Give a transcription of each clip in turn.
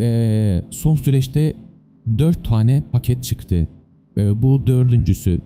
e, son süreçte 4 tane paket çıktı. E, bu dördüncüsü.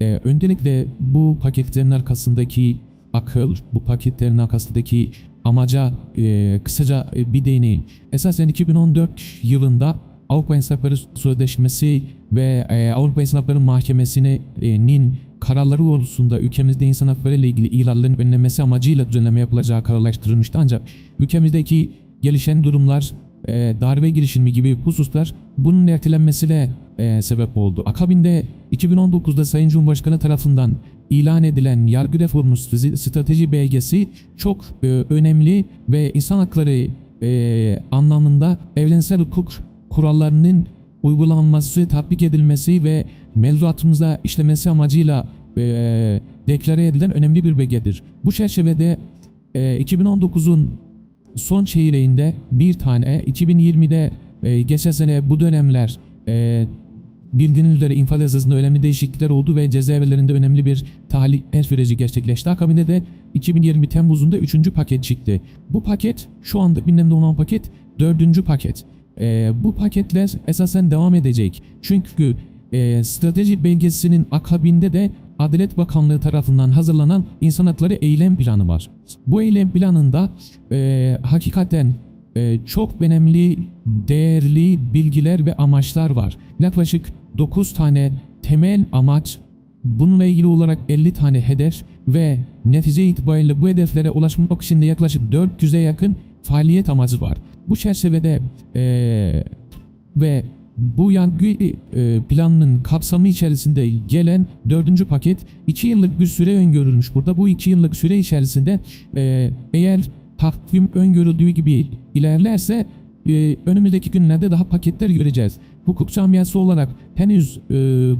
E, öncelikle bu paketlerin arkasındaki akıl, bu paketlerin arkasındaki amaca e, kısaca e, bir değineyim. Esasen 2014 yılında Avrupa İnsan Hakları Sözleşmesi ve e, Avrupa İnsan Hakları Mahkemesi'nin kararları doğrultusunda ülkemizde insan hakları ile ilgili ihlallerin önlenmesi amacıyla düzenleme yapılacağı kararlaştırılmıştı. Ancak ülkemizdeki gelişen durumlar, e, darbe girişimi gibi hususlar bunun ertelenmesine e, sebep oldu. Akabinde 2019'da Sayın Cumhurbaşkanı tarafından ilan edilen yargı reformu strate- strateji belgesi çok e, önemli ve insan hakları e, anlamında evrensel hukuk kurallarının uygulanması, tatbik edilmesi ve mevzuatımızda işlemesi amacıyla e, deklare edilen önemli bir belgedir. Bu çerçevede e, 2019'un son çeyreğinde bir tane, 2020'de e, geçen sene bu dönemler e, bildiğiniz üzere infaz önemli değişiklikler oldu ve cezaevlerinde önemli bir tahliye süreci gerçekleşti. Akabinde de 2020 Temmuz'unda 3. paket çıktı. Bu paket şu anda gündemde olan paket 4. paket. E, bu paketler esasen devam edecek. Çünkü e, strateji belgesinin akabinde de Adalet Bakanlığı tarafından hazırlanan insan hakları eylem planı var. Bu eylem planında e, hakikaten e, çok önemli, değerli bilgiler ve amaçlar var. Yaklaşık 9 tane temel amaç, bununla ilgili olarak 50 tane hedef ve netice itibariyle bu hedeflere ulaşmak için de yaklaşık 400'e yakın faaliyet amacı var. Bu çerçevede e, ve bu yargı e, planının kapsamı içerisinde gelen dördüncü paket 2 yıllık bir süre öngörülmüş burada. Bu 2 yıllık süre içerisinde e, eğer takvim öngörüldüğü gibi ilerlerse e, önümüzdeki günlerde daha paketler göreceğiz. Hukuk camiası olarak henüz e,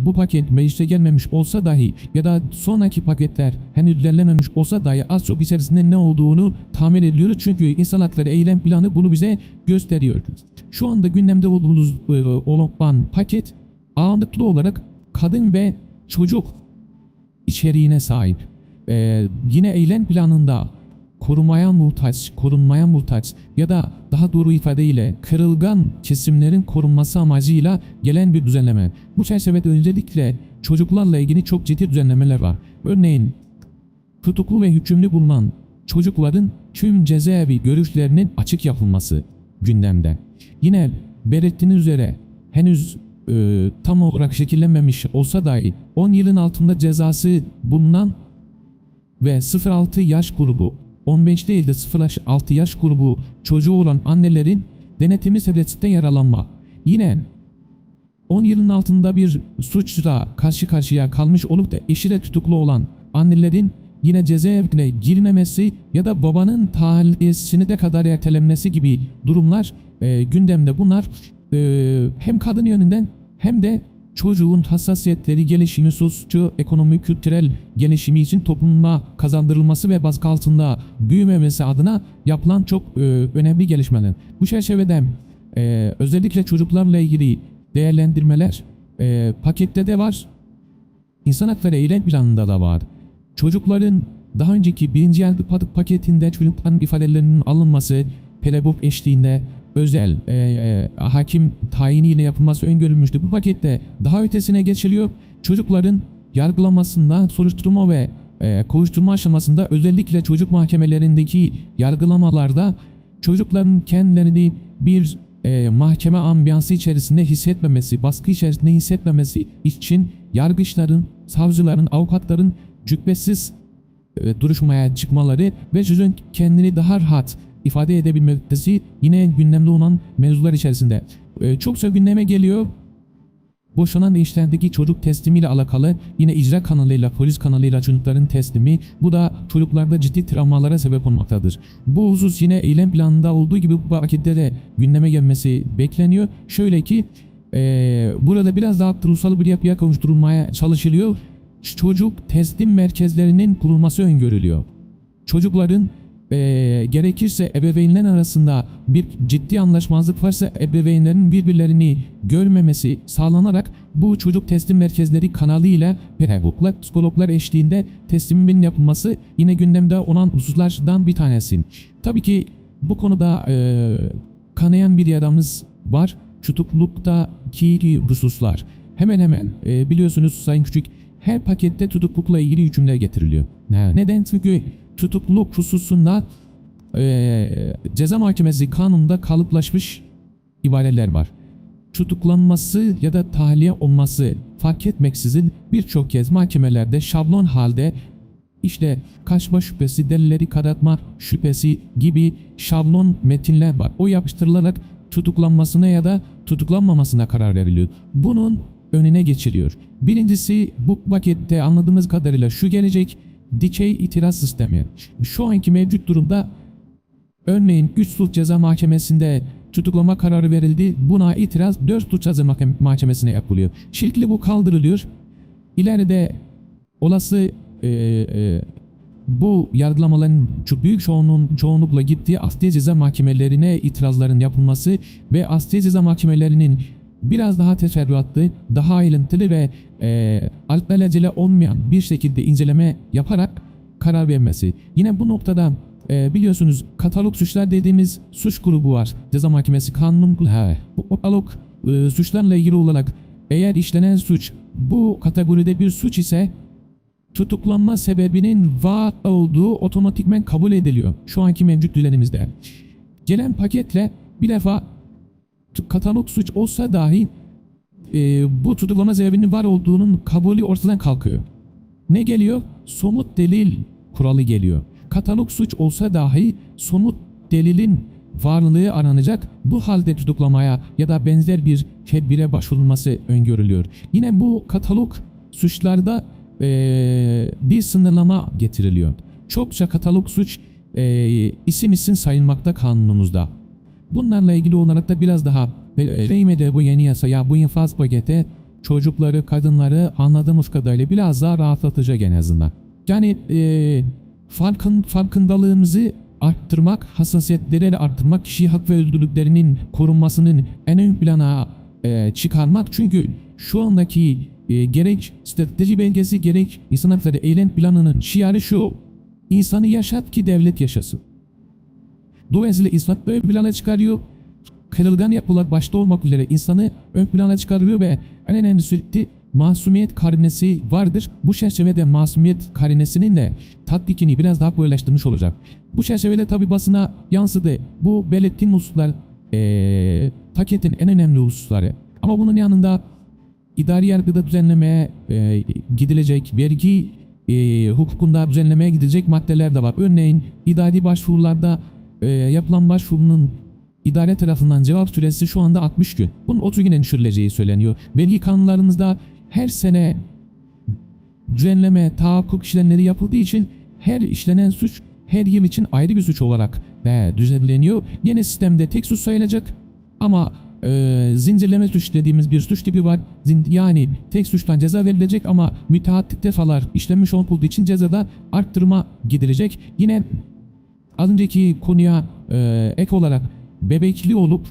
bu paket meclise gelmemiş olsa dahi ya da sonraki paketler henüz ilerlememiş olsa dahi az çok içerisinde ne olduğunu tahmin ediyoruz. Çünkü insan hakları eylem planı bunu bize gösteriyor. Şu anda gündemde olduğumuz e, olan paket ağırlıklı olarak kadın ve çocuk içeriğine sahip. Ee, yine eylem planında korumaya muhtaç, korunmaya muhtaç ya da daha doğru ifadeyle kırılgan kesimlerin korunması amacıyla gelen bir düzenleme. Bu çerçevede öncelikle çocuklarla ilgili çok ciddi düzenlemeler var. Örneğin tutuklu ve hükümlü bulunan çocukların tüm cezaevi görüşlerinin açık yapılması gündemde. Yine belirttiğiniz üzere henüz e, tam olarak şekillenmemiş olsa dahi 10 yılın altında cezası bulunan ve 0-6 yaş grubu 15 değil de 0-6 yaş grubu çocuğu olan annelerin denetimi sebepsiz yaralanma. Yine 10 yılın altında bir suçla karşı karşıya kalmış olup da eşi de tutuklu olan annelerin yine cezaevine girmemesi ya da babanın tahliyesini de kadar ertelenmesi gibi durumlar e, gündemde. Bunlar e, hem kadın yönünden hem de çocuğun hassasiyetleri, gelişimi, sosyal, ekonomik, kültürel gelişimi için topluma kazandırılması ve baskı altında büyümemesi adına yapılan çok e, önemli gelişmeler. Bu çerçevede e, özellikle çocuklarla ilgili değerlendirmeler e, pakette de var. İnsan hakları eylem planında da var. Çocukların daha önceki birinci el paketinde çocukların ifadelerinin alınması, pedagog eşliğinde özel e, e, hakim tayiniyle yapılması öngörülmüştü. Bu pakette daha ötesine geçiliyor. Çocukların yargılamasında soruşturma ve e, kovuşturma aşamasında özellikle çocuk mahkemelerindeki yargılamalarda çocukların kendilerini bir e, mahkeme ambiyansı içerisinde hissetmemesi, baskı içerisinde hissetmemesi için yargıçların, savcıların, avukatların cübbesiz e, duruşmaya çıkmaları ve çocuğun kendini daha rahat ifade edebilmesi yine gündemde olan mevzular içerisinde. E, çokça gündeme geliyor. Boşanan işlerdeki çocuk teslimiyle alakalı yine icra kanalıyla polis kanalıyla çocukların teslimi bu da çocuklarda ciddi travmalara sebep olmaktadır. Bu husus yine eylem planında olduğu gibi bu pakette de gündeme gelmesi bekleniyor. Şöyle ki e, burada biraz daha kurumsal bir yapıya kavuşturulmaya çalışılıyor. Çocuk teslim merkezlerinin kurulması öngörülüyor. Çocukların e, gerekirse ebeveynler arasında bir ciddi anlaşmazlık varsa ebeveynlerin birbirlerini görmemesi sağlanarak bu çocuk teslim merkezleri kanalıyla pedagoglar, psikologlar eşliğinde teslimin yapılması yine gündemde olan hususlardan bir tanesi. Tabii ki bu konuda e, kanayan bir yaramız var. Tutukluluktaki hususlar. Hemen hemen e, biliyorsunuz Sayın Küçük her pakette tutuklukla ilgili hükümler getiriliyor. Neden? Çünkü tutukluluk hususunda e, ceza mahkemesi kanununda kalıplaşmış ibareler var. Tutuklanması ya da tahliye olması fark etmeksizin birçok kez mahkemelerde şablon halde işte kaçma şüphesi, delilleri karartma şüphesi gibi şablon metinler var. O yapıştırılarak tutuklanmasına ya da tutuklanmamasına karar veriliyor. Bunun önüne geçiliyor. Birincisi bu pakette anladığımız kadarıyla şu gelecek dikey itiraz sistemi. Şu anki mevcut durumda Örneğin 3 suç ceza mahkemesinde tutuklama kararı verildi. Buna itiraz 4 suç ceza mahkem- mahkemesine yapılıyor. Şimdi bu kaldırılıyor. İleride olası e, e, bu yargılamaların çok büyük çoğunluğun, çoğunlukla gittiği asliye ceza mahkemelerine itirazların yapılması ve asliye ceza mahkemelerinin biraz daha teferruatlı, daha ayrıntılı ve e, alelacele olmayan bir şekilde inceleme yaparak karar vermesi. Yine bu noktada e, biliyorsunuz katalog suçlar dediğimiz suç grubu var. Ceza Mahkemesi kanunun he, bu katalog e, suçlarla ilgili olarak eğer işlenen suç bu kategoride bir suç ise tutuklanma sebebinin var olduğu otomatikmen kabul ediliyor. Şu anki mevcut düzenimizde. Gelen paketle bir defa katalog suç olsa dahi e, bu tutuklama sebebinin var olduğunun kabulü ortadan kalkıyor. Ne geliyor? Somut delil kuralı geliyor. Katalog suç olsa dahi somut delilin varlığı aranacak. Bu halde tutuklamaya ya da benzer bir tedbire başvurulması öngörülüyor. Yine bu katalog suçlarda eee, bir sınırlama getiriliyor. Çokça katalog suç eee, isim isim sayılmakta kanunumuzda. Bunlarla ilgili olarak da biraz daha Reyme'de bu yeni yasaya, bu infaz paketi çocukları, kadınları anladığımız kadarıyla biraz daha rahatlatacak en azından. Yani e, farkın, farkındalığımızı arttırmak, hassasiyetleri arttırmak, kişi hak ve özgürlüklerinin korunmasının en ön plana e, çıkarmak. Çünkü şu andaki e, gerek strateji belgesi gerek insan hakları eylem planının şiarı şu. İnsanı yaşat ki devlet yaşasın. Dolayısıyla insan ön plana çıkarıyor. Kırılgan yapılar başta olmak üzere insanı ön plana çıkarıyor ve en önemlisi de masumiyet karinesi vardır. Bu çerçevede masumiyet karinesinin de tatbikini biraz daha kolaylaştırmış olacak. Bu çerçevede tabi basına yansıdı. Bu belirttiğim hususlar eee, paketin en önemli hususları. Ama bunun yanında idari yargıda düzenlemeye e, gidilecek, vergi e, hukukunda düzenlemeye gidilecek maddeler de var. Örneğin idari başvurularda e, yapılan başvurunun idare tarafından cevap süresi şu anda 60 gün. Bunun 30 güne düşürüleceği söyleniyor. Vergi kanunlarımızda her sene düzenleme, tahakkuk işlemleri yapıldığı için her işlenen suç her yıl için ayrı bir suç olarak ve düzenleniyor. Yeni sistemde tek suç sayılacak ama e, zincirleme suç dediğimiz bir suç tipi var. Zin- yani tek suçtan ceza verilecek ama müteahhit defalar işlenmiş olduğu için cezada arttırma gidilecek. Yine az önceki konuya e, ek olarak bebekli olup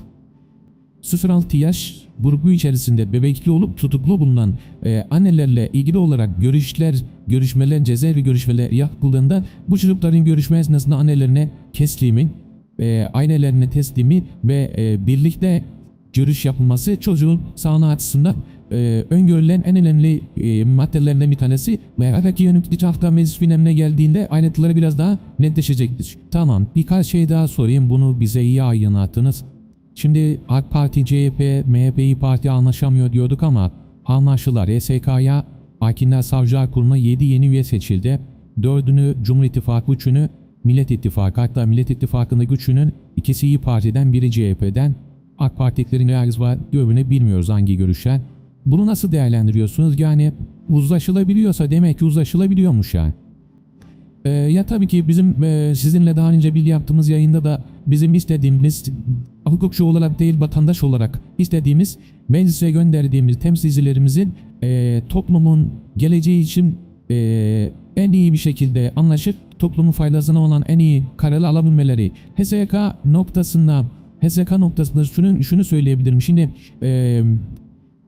0-6 yaş grubu içerisinde bebekli olup tutuklu bulunan e, annelerle ilgili olarak görüşler, görüşmeler, cezaevi görüşmeler yapıldığında bu çocukların görüşme esnasında annelerine teslimin, e, ailelerine teslimi ve e, birlikte görüş yapılması çocuğun sağlığı açısından e, öngörülen en önemli e, maddelerden bir tanesi belki yönetici hafta meclis gündemine geldiğinde ayrıntıları biraz daha netleşecektir. Tamam birkaç şey daha sorayım bunu bize iyi aydınlattınız. Şimdi AK Parti, CHP, MHP, İYİ Parti anlaşamıyor diyorduk ama anlaştılar. YSK'ya Hakimler Savcılar Kurulu'na 7 yeni üye seçildi. 4'ünü Cumhur İttifakı, 3'ünü Millet İttifakı. Hatta Millet İttifakı'ndaki üçünün ikisi İYİ Parti'den, biri CHP'den. AK Parti'liklerin yargısı var, öbürünü bilmiyoruz hangi görüşen. Bunu nasıl değerlendiriyorsunuz? Yani uzlaşılabiliyorsa demek ki uzlaşılabiliyormuş yani. Ee, ya tabii ki bizim e, sizinle daha önce bir yaptığımız yayında da bizim istediğimiz hukukçu olarak değil vatandaş olarak istediğimiz meclise gönderdiğimiz temsilcilerimizin e, toplumun geleceği için e, en iyi bir şekilde anlaşıp toplumun faydasına olan en iyi kararı alabilmeleri. HSK noktasında HSK noktasında şunu, şunu söyleyebilirim. Şimdi e,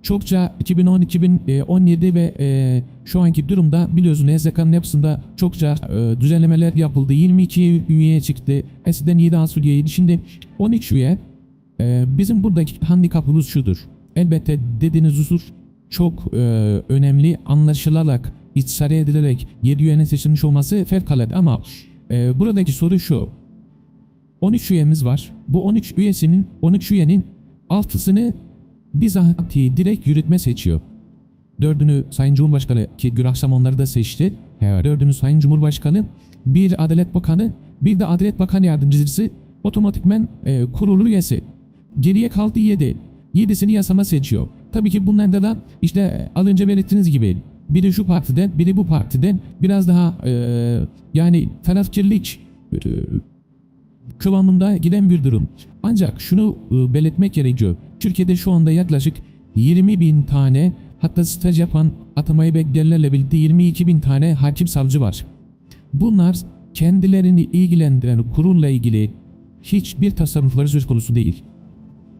çokça 2010-2017 ve e, şu anki durumda biliyorsun HSK'nın yapısında çokça e, düzenlemeler yapıldı. 22 üyeye çıktı. Eskiden 7 as üyeydi. Şimdi 13 üye Ee, bizim buradaki handikapımız şudur. Elbette dediğiniz husus çok e, önemli anlaşılarak, içsare edilerek 7 üyenin seçilmiş olması fevkalade ama e, buradaki soru şu. 13 üyemiz var. Bu 13 üyesinin 13 üyenin altısını bizatihi direkt yürütme seçiyor. Dördünü Sayın Cumhurbaşkanı ki Güraksam onları da seçti. Evet. Dördünü Sayın Cumhurbaşkanı, bir Adalet Bakanı, bir de Adalet Bakan Yardımcısı otomatikmen e, kurulu üyesi. Geriye kaldı 7. 7'sini yasama seçiyor. Tabii ki bunlarda da işte e, az önce belirttiğiniz gibi biri şu partiden, biri bu partiden biraz daha e, yani tarafkirlik e, kıvamında giden bir durum. Ancak şunu e, belirtmek gerekiyor. Türkiye'de şu anda yaklaşık 20 bin tane hatta staj yapan atamayı bekleyenlerle birlikte 22 bin tane hakim savcı var. Bunlar kendilerini ilgilendiren kurulla ilgili hiçbir tasarrufları söz konusu değil.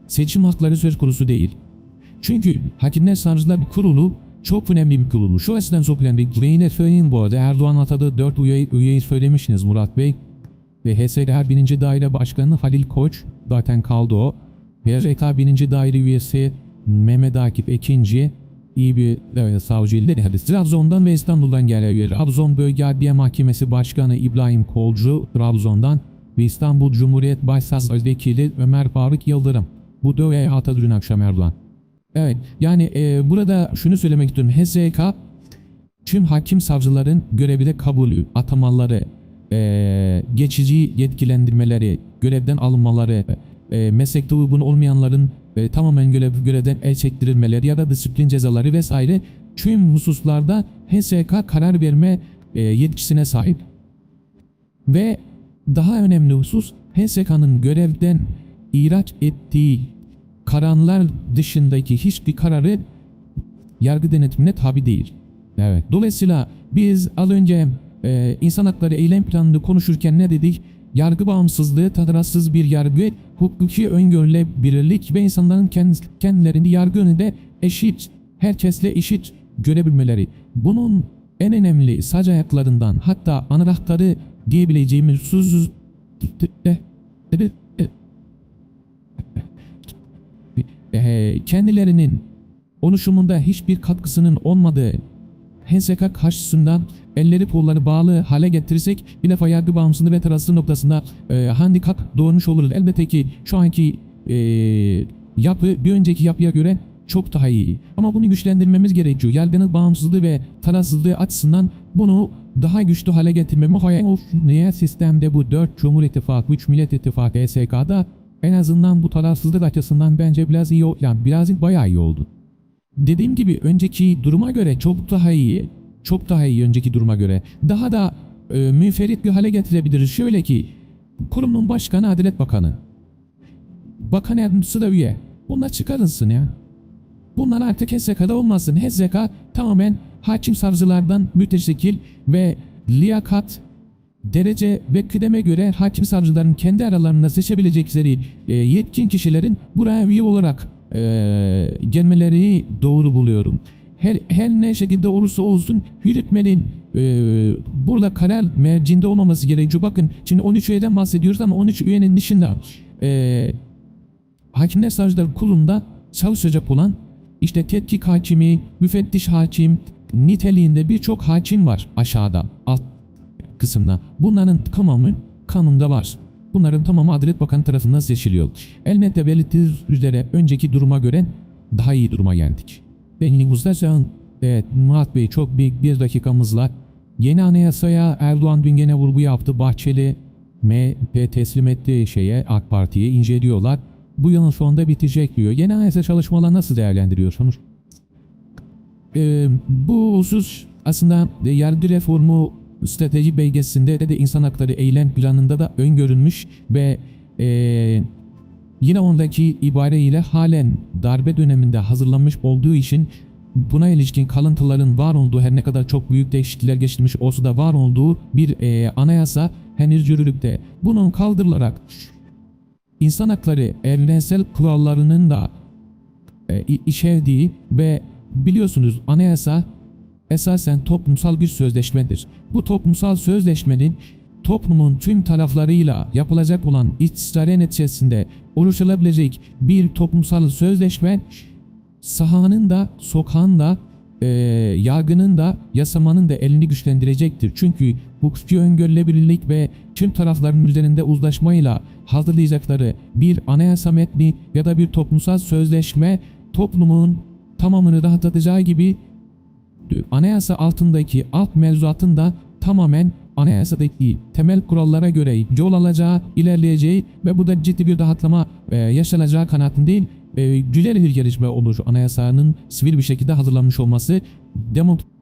Seçim hakları söz konusu değil. Çünkü Hakimler Savcılar Kurulu çok önemli bir kurulu. Şu açıdan çok önemli. Yine söyleyeyim bu arada Erdoğan atadığı 4 üyeyi, üyeyi söylemişsiniz Murat Bey. Ve HSK 1. Daire Başkanı Halil Koç zaten kaldı o. HSK 1. Daire üyesi Mehmet Akif Ekinci iyi bir evet, savcı illeri. Hadi Trabzon'dan ve İstanbul'dan gelen üye. Trabzon Bölge Adliye Mahkemesi Başkanı İbrahim Kolcu Trabzon'dan ve İstanbul Cumhuriyet Başsavcılığı Ömer Faruk Yıldırım. Bu üye hata dün akşam Erdoğan. Evet yani e, burada şunu söylemek istiyorum. HSK tüm hakim savcıların görevine kabulü, atamaları, e, geçici yetkilendirmeleri, görevden alınmaları, e, meslekte uygun olmayanların e, tamamen görev, görevden el çektirilmeleri ya da disiplin cezaları vesaire tüm hususlarda HSK karar verme e, yetkisine sahip. Ve daha önemli husus HSK'nın görevden ihraç ettiği kararlar dışındaki hiçbir kararı yargı denetimine tabi değil. Evet. Dolayısıyla biz az önce e, insan hakları eylem planını konuşurken ne dedik? Yargı bağımsızlığı, tarafsız bir yargı, hukuki öngörülebilirlik ve insanların kend- kendilerini yargı önünde eşit, herkesle eşit görebilmeleri. Bunun en önemli sac ayaklarından hatta anahtarı diyebileceğimiz sus e, kendilerinin oluşumunda hiçbir katkısının olmadığı HSK karşısında elleri kolları bağlı hale getirirsek defa yargı bağımsızlığı ve tarafsız noktasında e, handikap doğurmuş oluruz. Elbette ki şu anki e, yapı bir önceki yapıya göre çok daha iyi. Ama bunu güçlendirmemiz gerekiyor. Yargının bağımsızlığı ve tarafsızlığı açısından bunu daha güçlü hale getirmemiz hayal Niye sistemde bu 4 Cumhur İttifakı, 3 Millet İttifakı, SK'da en azından bu tarafsızlık açısından bence biraz iyi, yani birazcık bayağı iyi oldu. Dediğim gibi önceki duruma göre çok daha iyi. Çok daha iyi önceki duruma göre. Daha da e, münferit bir hale getirebiliriz. Şöyle ki kurumun başkanı Adalet Bakanı. Bakan yardımcısı da üye. Bunlar çıkarılsın ya. Bunlar artık HSK'da olmasın. HSK tamamen hakim savcılardan müteşekkil ve liyakat, derece ve kıdeme göre hakim savcıların kendi aralarında seçebilecekleri e, yetkin kişilerin buraya üye olarak e, gelmeleri doğru buluyorum. Her, her ne şekilde olursa olsun yürütmenin e, burada karar mercinde olmaması gerekiyor. Bakın şimdi 13 üyeden bahsediyoruz ama 13 üyenin dışında e, Hakimler Savcılar Kurulu'nda çalışacak olan işte tetkik hakimi, müfettiş hakim niteliğinde birçok hakim var aşağıda alt kısımda. Bunların tamamı kanunda var. Bunların tamamı Adalet Bakanı tarafından seçiliyor. Elbette belirttiğiniz üzere önceki duruma göre daha iyi duruma geldik. Ve Hızlıca evet Murat Bey çok büyük bir dakikamızla yeni anayasaya Erdoğan dün gene vurgu yaptı. Bahçeli MHP teslim ettiği şeye AK Parti'ye inceliyorlar. Bu yılın sonunda bitecek diyor. Yeni anayasa çalışmaları nasıl değerlendiriyorsunuz? Ee, bu husus aslında yargı reformu strateji belgesinde de, insan hakları eylem planında da öngörülmüş ve ee, yine ondaki ibare ile halen darbe döneminde hazırlanmış olduğu için buna ilişkin kalıntıların var olduğu her ne kadar çok büyük değişiklikler geçirmiş olsa da var olduğu bir ee, anayasa henüz yürürlükte. Bunun kaldırılarak insan hakları evrensel kurallarının da e, içerdiği ve biliyorsunuz anayasa esasen toplumsal bir sözleşmedir. Bu toplumsal sözleşmenin toplumun tüm taraflarıyla yapılacak olan istişare neticesinde oluşabilecek bir toplumsal sözleşme sahanın da sokağın da e, yargının da yasamanın da elini güçlendirecektir. Çünkü hukuki öngörülebilirlik ve tüm tarafların üzerinde uzlaşmayla hazırlayacakları bir anayasa metni ya da bir toplumsal sözleşme toplumun tamamını rahatlatacağı gibi anayasa altındaki alt mevzuatın da tamamen anayasadaki temel kurallara göre yol alacağı, ilerleyeceği ve bu da ciddi bir rahatlama e, yaşanacağı kanaatindeyim. E, güzel bir gelişme olur anayasanın sivil bir şekilde hazırlanmış olması. Demokrat